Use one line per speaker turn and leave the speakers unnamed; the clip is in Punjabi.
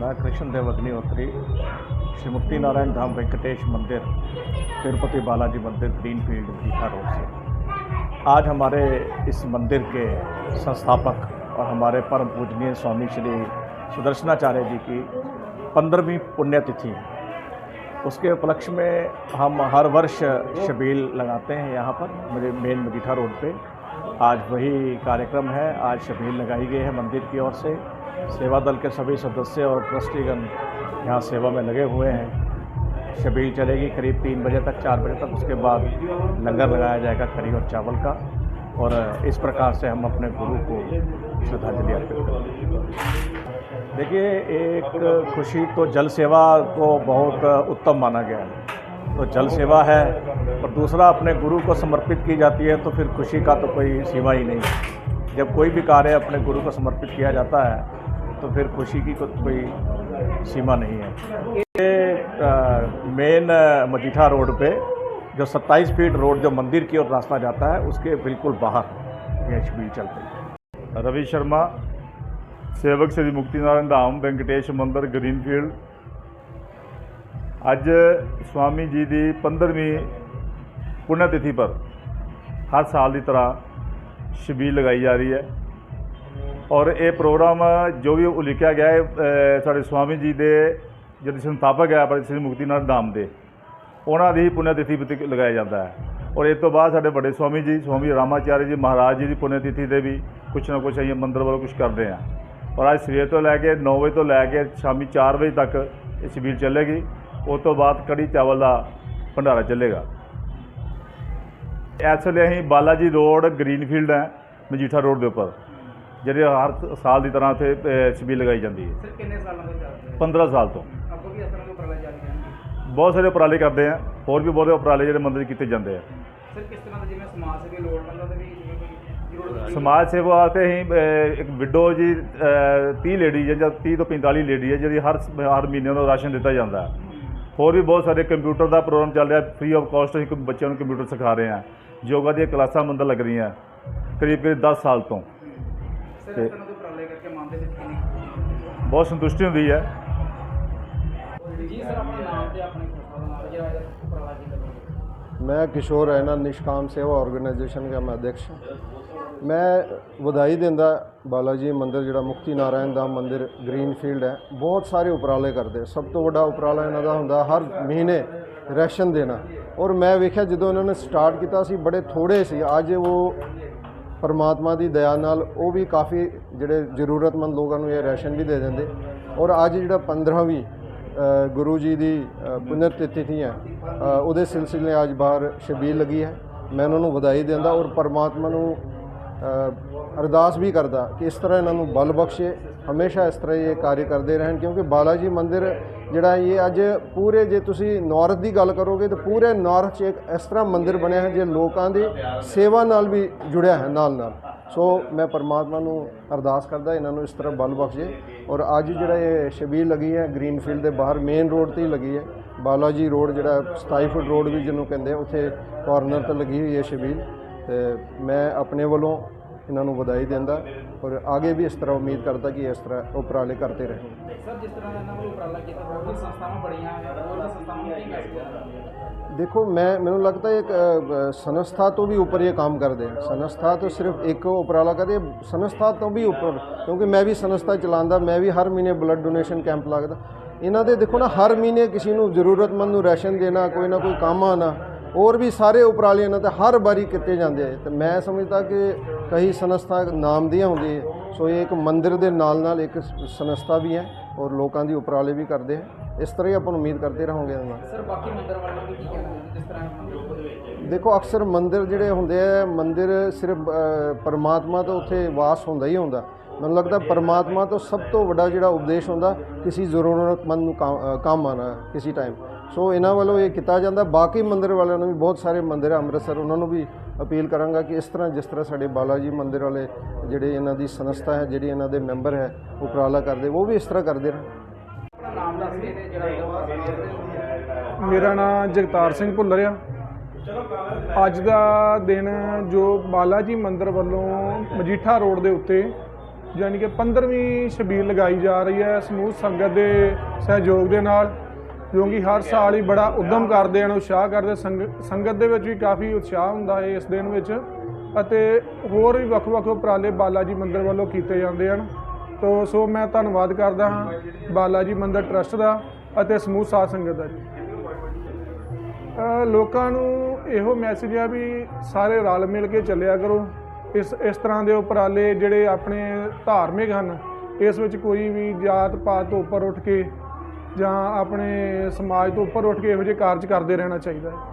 मैं कृष्ण देव अग्निहोत्री श्री मुक्ति नारायण धाम वेंकटेश मंदिर तिरुपति बालाजी मंदिर ग्रीन फ़ील्ड दीघा रोड से आज हमारे इस मंदिर के संस्थापक और हमारे परम पूजनीय स्वामी श्री सुदर्शनाचार्य जी की पंद्रहवीं पुण्यतिथि उसके उपलक्ष्य में हम हर वर्ष शबील लगाते हैं यहाँ पर मेरे मेन मजीठा रोड पे आज वही कार्यक्रम है आज शबील लगाई गई है मंदिर की ओर से सेवा दल के सभी सदस्य और ट्रस्टीगण यहाँ सेवा में लगे हुए हैं। शबील चलेगी करीब तीन बजे तक, चार बजे तक। उसके बाद लंगर लगाया जाएगा करी और चावल का। और इस प्रकार से हम अपने गुरु को श्रद्धांजलि अर्पित करेंगे देखिए, एक खुशी तो जल सेवा को बहुत उत्तम माना गया है। तो जल सेवा है और दूसरा, अपने गुरु को समर्पित की जाती है तो फिर खुशी का तो कोई सीमा ही नहीं जब कोई भी कार्य अपने गुरु को समर्पित किया जाता है तो फिर खुशी की कोई सीमा नहीं है ये मेन मजीठा रोड पे जो 27 फीट रोड जो मंदिर की ओर रास्ता जाता है उसके बिल्कुल बाहर ये शिविर चलती है
रवि शर्मा सेवक श्री मुक्तिनारायण धाम ਵੈਂਕਟੇਸ਼ ਮੰਦਰ ਗ੍ਰੀਨਫੀਲਡ ਅੱਜ ਸਵਾਮੀ ਜੀ ਦੀ 15ਵੀਂ ਪੁਨਿਆ ਤਿਥੀ ਪਰ ਹਰ ਸਾਲ ਦੀ ਤਰ੍ਹਾਂ ਸ਼ਬੀਲ ਲਗਾਈ ਜਾ ਰਹੀ ਹੈ ਔਰ ਇਹ ਪ੍ਰੋਗਰਾਮ ਜੋ ਵੀ ਉਲੀਕਿਆ ਗਿਆ ਹੈ ਸਾਡੇ ਸਵਾਮੀ ਜੀ ਦੇ, ਜਿਹੜੇ ਸੰਤਾਪਕ ਹੈ ਪਰ ਸ੍ਰੀ ਮੁਕਤੀਨਾਥ ਨਾਮ ਦੇ, ਉਹਨਾਂ ਦੀ ਪੁਨਿਆ ਤਿਥੀ ਤੇ ਲਗਾਇਆ ਜਾਂਦਾ ਹੈ। ਔਰ ਇਸ ਤੋਂ ਬਾਅਦ ਸਾਡੇ ਵੱਡੇ ਸਵਾਮੀ ਜੀ ਸਵਾਮੀ ਰਾਮਾਚਾਰੀ ਜੀ ਮਹਾਰਾਜ ਜੀ ਦੀ ਪੁਨਿਆ ਤਿਥੀ ਤੇ ਵੀ ਕੁਛ ਨਾ ਕੁਛ ਅਸੀਂ ਮੰਦਰ ਵੱਲੋਂ ਕੁਛ ਕਰਦੇ ਆ ਔਰ ਅੱਜ ਸਵੇਰ ਤੋਂ ਲੈ ਕੇ 9 ਵਜੇ ਤੋਂ ਲੈ ਕੇ ਸ਼ਾਮੀ 4 ਵਜੇ ਤੱਕ ਇਹ ਸ਼ਬੀਲ ਚੱਲੇਗੀ। ਉਸ ਤੋਂ ਬਾਅਦ ਕੜੀ ਚਾਵਲ ਦਾ ਭੰਡਾਰਾ ਚੱਲੇਗਾ। ਇਸ ਵੇਲੇ ਅਸੀਂ ਬਾਲਾ ਜੀ ਰੋਡ ਗ੍ਰੀਨਫੀਲਡ ਹੈ, ਮਜੀਠਾ ਰੋਡ ਦੇ ਉੱਪਰ। ਜਿਹੜੇ ਹਰ ਸਾਲ ਦੀ ਤਰ੍ਹਾਂ ਉੱਥੇ ਅ, ਛਬੀਲ ਲਗਾਈ ਜਾਂਦੀ ਹੈ।
ਸਰ ਕਿੰਨੇ ਸਾਲਾਂ ਤੋਂ ਚੱਲ ਰਿਹਾ
15 ਸਾਲ ਤੋਂ।
ਅੱਗੋਂ ਵੀ ਇਸ ਤਰ੍ਹਾਂ ਦੇ ਉਪਰਾਲੇ ਜਾਰੀ ਰਹਿਣਗੇ।
ਬਹੁਤ ਸਾਰੇ ਉਪਰਾਲੇ ਕਰਦੇ ਆ ਹੋਰ ਵੀ ਬਹੁਤੇ ਉਪਰਾਲੇ ਜਿਹੜੇ ਮੰਦਰ ਕੀਤੇ ਜਾਂਦੇ ਆ।
ਸਰ ਕਿਸ ਤਰ੍ਹਾਂ ਦਾ ਜਿਵੇਂ ਸਮਾਜ ਸੇਵੀ ਲੋੜਵੰਦਾਂ ਦੇ ਵੀ ਜਿਵੇਂ ਕੋਈ ਜ਼ਰੂਰਤ
ਸਮਾਜ ਸੇਵਾ ਵਾਸਤੇ ਅਸੀਂ ਇੱਕ ਵਿਡੋ ਜੀ ਅ, 30 ਲੇਡੀ ਜਾਂ 30 ਤੋਂ 45 ਲੇਡੀ ਹੈ ਜਿਹੜੀ ਹਰ ਹਰ ਮਹੀਨੇ ਉਹਨੂੰ ਰਾਸ਼ਨ ਦਿੱਤਾ ਜਾਂਦਾ ਹੋਰ ਵੀ ਬਹੁਤ ਸਾਰੇ ਕੰਪਿਊਟਰ ਦਾ ਪ੍ਰੋਗਰਾਮ ਚੱਲ ਰਿਹਾ ਫ੍ਰੀ ਆਫ ਕਾਸਟ ਅਸੀਂ ਬੱਚਿਆਂ ਨੂੰ ਕੰਪਿਊਟਰ ਸਿਖਾ ਰਹੇ ਹਾਂ। ਯੋਗਾ ਦੀਆਂ ਕਲਾਸਾਂ ਮੰਦਰ ਲੱਗ ਰਹੀਆਂ ਕਰੀਬ ਕਰੀਬ 10 ਸਾਲ ਤੋਂ।
ਸਰ ਇਸ ਤਰ੍ਹਾਂ ਦੇ ਉਪਰਾਲੇ ਕਰਕੇ ਮਨ ਦੇ ਵਿੱਚ ਕਿੰਨੀ
ਬਹੁਤ ਸੰਤੁਸ਼ਟੀ ਹੁੰਦੀ ਹੈ
ਜੀ ਸਰ ਆਪਣੇ ਨਾਮ ਤੇ ਆਪਣੇ ਸੰਸਥਾ ਦਾ ਨਾਮ ਜਿਹੜਾ ਇਹਦਾ ਉਪਰਾਲਾ ਕੀਤਾ ਜਾਵੇ
मैं किशोर रैना निष्काम सेवा ऑर्गेनाइजेशन का मैं अध्यक्ष हूं। मैं ਵਧਾਈ ਦਿੰਦਾ ਬਾਲਾ ਜੀ ਮੰਦਿਰ ਜਿਹੜਾ ਮੁਕਤੀ ਨਾਰਾਇਣ ਦਾ ਮੰਦਿਰ ਗ੍ਰੀਨਫੀਲਡ ਹੈ ਬਹੁਤ ਸਾਰੇ ਉਪਰਾਲੇ ਕਰਦੇ ਸਭ ਤੋਂ ਵੱਡਾ ਉਪਰਾਲਾ ਇਹਨਾਂ ਦਾ ਹੁੰਦਾ ਹਰ ਮਹੀਨੇ ਰੈਸ਼ਨ ਦੇਣਾ ਔਰ ਮੈਂ ਵੇਖਿਆ ਜਦੋਂ ਇਹਨਾਂ ਨੇ ਸਟਾਰਟ ਕੀਤਾ ਸੀ ਬੜੇ ਥੋੜੇ ਸੀ ਅੱਜ ਉਹ ਪਰਮਾਤਮਾ ਦੀ ਦਇਆ ਨਾਲ ਉਹ ਵੀ ਕਾਫੀ ਜਿਹੜੇ ਜ਼ਰੂਰਤਮੰਦ ਲੋਕਾਂ ਨੂੰ ਇਹ ਰਾਸ਼ਨ ਵੀ ਦੇ ਦਿੰਦੇ। ਔਰ ਅੱਜ ਜਿਹੜਾ 15ਵੀਂ ਗੁਰੂ ਜੀ ਦੀ ਅ, ਪੁਨਰ ਤਿਥੀ ਹੈ ਉਹਦੇ ਸਿਲਸਿਲੇ ਅੱਜ ਬਾਹਰ ਸ਼ਬੀਲ ਲੱਗੀ ਹੈ। ਮੈਂ ਉਹਨਾਂ ਨੂੰ ਵਧਾਈ ਦਿੰਦਾ ਔਰ ਪਰਮਾਤਮਾ ਨੂੰ ਅਰਦਾਸ ਵੀ ਕਰਦਾ ਕਿ ਇਸ ਤਰ੍ਹਾਂ ਇਹਨਾਂ ਨੂੰ ਬਲ ਬਖਸ਼ੇ, ਹਮੇਸ਼ਾ ਇਸ ਤਰ੍ਹਾਂ ਇਹ ਕਾਰਜ ਕਰਦੇ ਰਹਿਣ, ਕਿਉਂਕਿ ਬਾਲਾ ਜੀ ਮੰਦਿਰ ਜਿਹੜਾ ਇਹ ਅੱਜ ਪੂਰੇ ਜੇ ਤੁਸੀਂ ਨਾਰਥ ਦੀ ਗੱਲ ਕਰੋਗੇ ਤਾਂ ਪੂਰੇ ਨਾਰਥ 'ਚ ਇੱਕ ਇਸ ਤਰ੍ਹਾਂ ਮੰਦਿਰ ਬਣਿਆ ਹੈ, ਜੇ ਲੋਕਾਂ ਦੀ ਸੇਵਾ ਨਾਲ ਵੀ ਜੁੜਿਆ ਹੈ, ਨਾਲ ਨਾਲ। ਸੋ ਮੈਂ ਪਰਮਾਤਮਾ ਨੂੰ ਅਰਦਾਸ ਕਰਦਾ ਇਹਨਾਂ ਨੂੰ ਇਸ ਤਰ੍ਹਾਂ ਬਲ ਬਖਸ਼ੇ ਔਰ ਅੱਜ ਜਿਹੜਾ ਇਹ ਸ਼ਬੀਲ ਲੱਗੀ ਹੈ, ਗ੍ਰੀਨਫੀਲਡ ਦੇ ਬਾਹਰ ਮੇਨ ਰੋਡ ਤੇ ਹੀ ਲੱਗੀ ਹੈ। ਬਾਲਾ ਜੀ ਰੋਡ ਜਿਹੜਾ 27 ਫੁੱਟ ਰੋਡ ਵੀ ਜਿਹਨੂੰ ਕਹਿੰਦੇ ਉੱਥੇ ਕਾਰਨਰ ਤੇ ਲੱਗੀ ਹੋਈ ਹੈ ਸ਼ਬੀਲ ਤੇ ਮੈਂ ਆਪਣੇ ਵੱਲੋਂ ਇਹਨਾਂ ਨੂੰ ਵਧਾਈ ਦਿੰਦਾ ਔਰ ਅੱਗੇ ਵੀ ਇਸ ਤਰ੍ਹਾਂ ਉਮੀਦ ਕਰਦਾ ਕਿ ਇਸ ਤਰ੍ਹਾਂ ਉਪਰਾਲੇ ਕਰਦੇ ਰਹੇ।
ਸਰ ਜਿਸ ਤਰ੍ਹਾਂ ਇਹਨਾਂ ਵੱਲੋਂ ਉਪਰਾਲਾ ਕੀਤਾ ਹੋਰ ਸੰਸਥਾਵਾਂ ਬੜੀਆਂ ਹੋਰ ਸੰਸਥਾਵਾਂ ਨੂੰ ਕੀ ਮੈਸੇਜ
ਦੇਖੋ ਮੈਂ ਮੈਨੂੰ ਲੱਗਦਾ ਇੱਕ ਸੰਸਥਾ ਤੋਂ ਵੀ ਉੱਪਰ ਇਹ ਕੰਮ ਕਰਦੇ ਸੰਸਥਾ ਤੋਂ ਸਿਰਫ ਇੱਕ ਉਪਰਾਲਾ ਕਰਦੇ ਸੰਸਥਾ ਤੋਂ ਵੀ ਉੱਪਰ ਕਿਉਂਕਿ ਮੈਂ ਵੀ ਸੰਸਥਾ ਚਲਾਉਂਦਾ ਮੈਂ ਵੀ ਹਰ ਮਹੀਨੇ ਬਲੱਡ ਡੋਨੇਸ਼ਨ ਕੈਂਪ ਲੱਗਦਾ। ਇਹਨਾਂ ਦੇ ਦੇਖੋ ਨਾ ਹਰ ਮਹੀਨੇ ਕਿਸੇ ਨੂੰ ਜ਼ਰੂਰਤਮੰਦ ਨੂੰ ਰਾਸ਼ਨ ਦੇਣਾ ਕੋਈ ਨਾ ਕੋਈ ਕੰਮ ਆਣਾ ਹੋਰ ਵੀ ਸਾਰੇ ਉਪਰਾਲੇ ਇਹਨਾਂ ਤੇ ਹਰ ਵਾਰੀ ਕੀਤੇ ਜਾਂਦੇ ਆ। ਤੇ ਮੈਂ ਸਮਝਦਾ ਕਿ ਕਈ ਸੰਸਥਾ ਨਾਮ ਦੀਆਂ ਹੁੰਦੀ ਹੈ ਸੋ ਇਹ ਇੱਕ ਮੰਦਿਰ ਦੇ ਨਾਲ ਨਾਲ ਇੱਕ ਸੰਸਥਾ ਵੀ ਹੈ ਔਰ ਲੋਕਾਂ ਦੀ ਉਪਰਾਲੇ ਵੀ ਕਰਦੇ ਆ। ਇਸ ਤਰ੍ਹਾਂ ਹੀ ਆਪਾਂ ਨੂੰ ਉਮੀਦ ਕਰਦੇ ਰਹਾਂਗੇ ਇਹਨਾਂ
ਸਰ ਬਾਕੀ ਮੰਦਰ ਵਾਲਿਆਂ ਨੂੰ ਕੀ ਕਹਿਣਾ ਜਿਸ ਤਰ੍ਹਾਂ
ਦੇਖੋ ਅਕਸਰ ਮੰਦਿਰ ਜਿਹੜੇ ਹੁੰਦੇ ਆ ਮੰਦਿਰ ਸਿਰਫ ਪਰਮਾਤਮਾ ਤੋਂ ਉੱਥੇ ਵਾਸ ਹੁੰਦਾ ਹੀ ਹੁੰਦਾ। ਮੈਨੂੰ ਲੱਗਦਾ ਪਰਮਾਤਮਾ ਤੋਂ ਸਭ ਤੋਂ ਵੱਡਾ ਜਿਹੜਾ ਉਪਦੇਸ਼ ਹੁੰਦਾ, ਕਿਸੇ ਜ਼ਰੂਰਤਮੰਦ ਨੂੰ ਕੰਮ ਕੰਮ ਆਣਾ ਕਿਸੇ ਟਾਈਮ ਸੋ ਇਹਨਾਂ ਵੱਲੋਂ ਇਹ ਕੀਤਾ ਜਾਂਦਾ। ਬਾਕੀ ਮੰਦਿਰ ਵਾਲਿਆਂ ਨੂੰ ਵੀ ਬਹੁਤ ਸਾਰੇ ਮੰਦਿਰ ਆ ਅੰਮ੍ਰਿਤਸਰ, ਉਹਨਾਂ ਨੂੰ ਵੀ ਅਪੀਲ ਕਰਾਂਗਾ ਕਿ ਇਸ ਤਰ੍ਹਾਂ ਜਿਸ ਤਰ੍ਹਾਂ ਸਾਡੇ ਬਾਲਾ ਜੀ ਮੰਦਿਰ ਵਾਲੇ ਜਿਹੜੇ ਇਹਨਾਂ ਦੀ ਸੰਸਥਾ ਹੈ, ਜਿਹੜੀ ਇਹਨਾਂ ਦੇ ਮੈਂਬਰ ਹੈ, ਉਪਰਾਲਾ ਕਰਦੇ, ਉਹ ਵੀ ਇਸ ਤਰ੍ਹਾਂ ਕਰਦੇ ਰਹਿਣ।
ਮੇਰਾ ਨਾਮ ਜਗਤਾਰ ਸਿੰਘ ਭੁੱਲਰ ਆ। ਅੱਜ ਦਾ ਦਿਨ ਜੋ ਬਾਲਾ ਜੀ ਮੰਦਿਰ ਵੱਲੋਂ ਮਜੀਠਾ ਰੋਡ ਦੇ ਉੱਤੇ ਯਾਨੀ ਕਿ 15ਵੀਂ ਸ਼ਬੀਲ ਲਗਾਈ ਜਾ ਰਹੀ ਹੈ ਸਮੂਹ ਸੰਗਤ ਦੇ ਸਹਿਯੋਗ ਦੇ ਨਾਲ, ਜੋ ਕਿ ਹਰ ਸਾਲ ਹੀ ਬੜਾ ਉਦਮ ਕਰਦੇ ਹਨ, ਉਤਸ਼ਾਹ ਕਰਦੇ ਸੰਗ- ਸੰਗਤ ਦੇ ਵਿੱਚ ਵੀ ਕਾਫੀ ਉਤਸ਼ਾਹ ਹੁੰਦਾ ਹੈ ਇਸ ਦਿਨ ਵਿੱਚ ਅਤੇ ਹੋਰ ਵੀ ਵੱਖ-ਵੱਖ ਉਪਰਾਲੇ ਬਾਲਾ ਜੀ ਮੰਦਿਰ ਵੱਲੋਂ ਕੀਤੇ ਜਾਂਦੇ ਹਨ। ਤੋ ਸੋ ਮੈਂ ਧੰਨਵਾਦ ਕਰਦਾ ਹਾਂ ਬਾਲਾ ਜੀ ਮੰਦਿਰ ਟਰਸਟ ਦਾ ਅਤੇ ਸਮੂਹ ਸਾਧ ਸੰਗਤ ਦਾ ਜੀ। ਲੋਕਾਂ ਨੂੰ ਇਹੋ ਮੈਸੇਜ ਆ ਵੀ ਸਾਰੇ ਰਲ ਮਿਲ ਕੇ ਚੱਲਿਆ ਕਰੋ। ਇਸ ਇਸ ਤਰ੍ਹਾਂ ਦੇ ਉਪਰਾਲੇ ਜਿਹੜੇ ਆਪਣੇ ਧਾਰਮਿਕ ਹਨ, ਇਸ ਵਿੱਚ ਕੋਈ ਵੀ ਜਾਤ ਪਾਤ ਤੋਂ ਉੱਪਰ ਉੱਠ ਕੇ ਜਾਂ ਆਪਣੇ ਸਮਾਜ ਤੋਂ ਉੱਪਰ ਉੱਠ ਕੇ ਇਹੋ ਜਿਹੇ ਕਾਰਜ ਕਰਦੇ ਰਹਿਣਾ ਚਾਹੀਦਾ ਹੈ।